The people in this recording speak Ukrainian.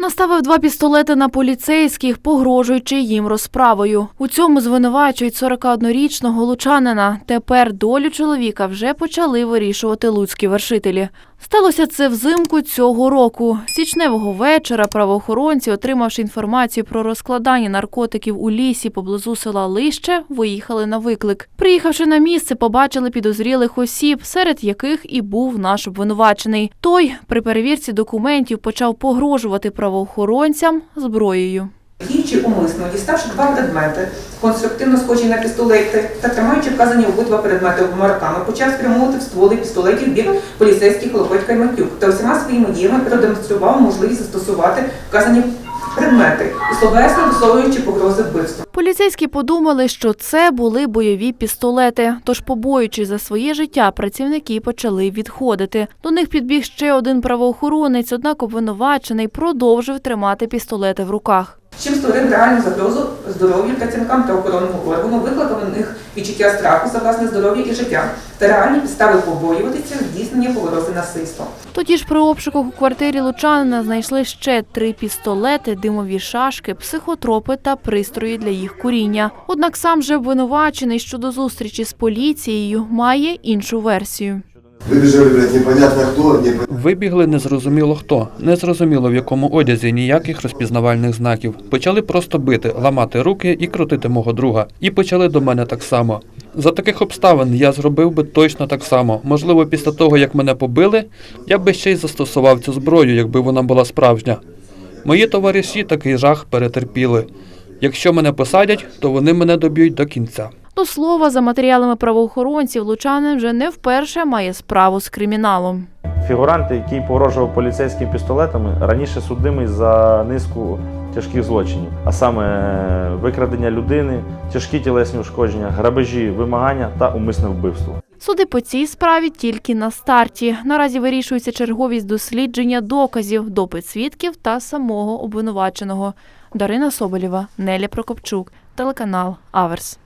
Наставив два пістолети на поліцейських, погрожуючи їм розправою. У цьому звинувачують 41-річного лучанина. Тепер долю чоловіка вже почали вирішувати луцькі вершителі. Сталося це взимку цього року. Січневого вечора правоохоронці, отримавши інформацію про розкладання наркотиків у лісі поблизу села Лище, виїхали на виклик. Приїхавши на місце, побачили підозрілих осіб, серед яких і був наш обвинувачений. Той при перевірці документів почав погрожувати правоохоронцям зброєю. Діючи умисно, діставши два предмети, конструктивно схожі на пістолети та тримаючи вказані обидва предмети обома руками, почав спрямовувати в стволи пістолетів бік поліцейських Лопатька Кайматюк та усіма своїми діями продемонстрував можливість застосувати вказані предмети, словесно висловлюючи погрози вбивства. Поліцейські подумали, що це були бойові пістолети. Тож, побоюючись за своє життя, працівники почали відходити. До них підбіг ще один правоохоронець, однак обвинувачений продовжив тримати пістолети в руках. Чим створив реальну загрозу здоров'ю працівникам та охоронного органу, викликав у них відчуття страху за власне здоров'я і життя та реальні підстави побоюватися здійснення погрози насильства. Тоді ж при обшуках у квартирі лучанина знайшли ще три пістолети, димові шашки, психотропи та пристрої для їх куріння. Однак сам же обвинувачений щодо зустрічі з поліцією має іншу версію. Выбежали, блядь, непонятно кто, не... Вибігли незрозуміло хто, незрозуміло в якому одязі ніяких розпізнавальних знаків. Почали просто бити, ламати руки і крутити мого друга. І почали до мене так само. За таких обставин я зробив би точно так само. Можливо, після того, як мене побили, я би ще й застосував цю зброю, якби вона була справжня. Мої товариші такий жах перетерпіли. Якщо мене посадять, то вони мене доб'ють до кінця. До слова, за матеріалами правоохоронців, лучанин вже не вперше має справу з криміналом. Фігурант, який погрожував поліцейськими пістолетами, раніше судимий за низку тяжких злочинів, а саме е, викрадення людини, тяжкі тілесні ушкодження, грабежі, вимагання та умисне вбивство. Суди по цій справі тільки на старті. Наразі вирішується черговість дослідження доказів, допит свідків та самого обвинуваченого. Дарина Соболєва, Неля Прокопчук, телеканал Аверс.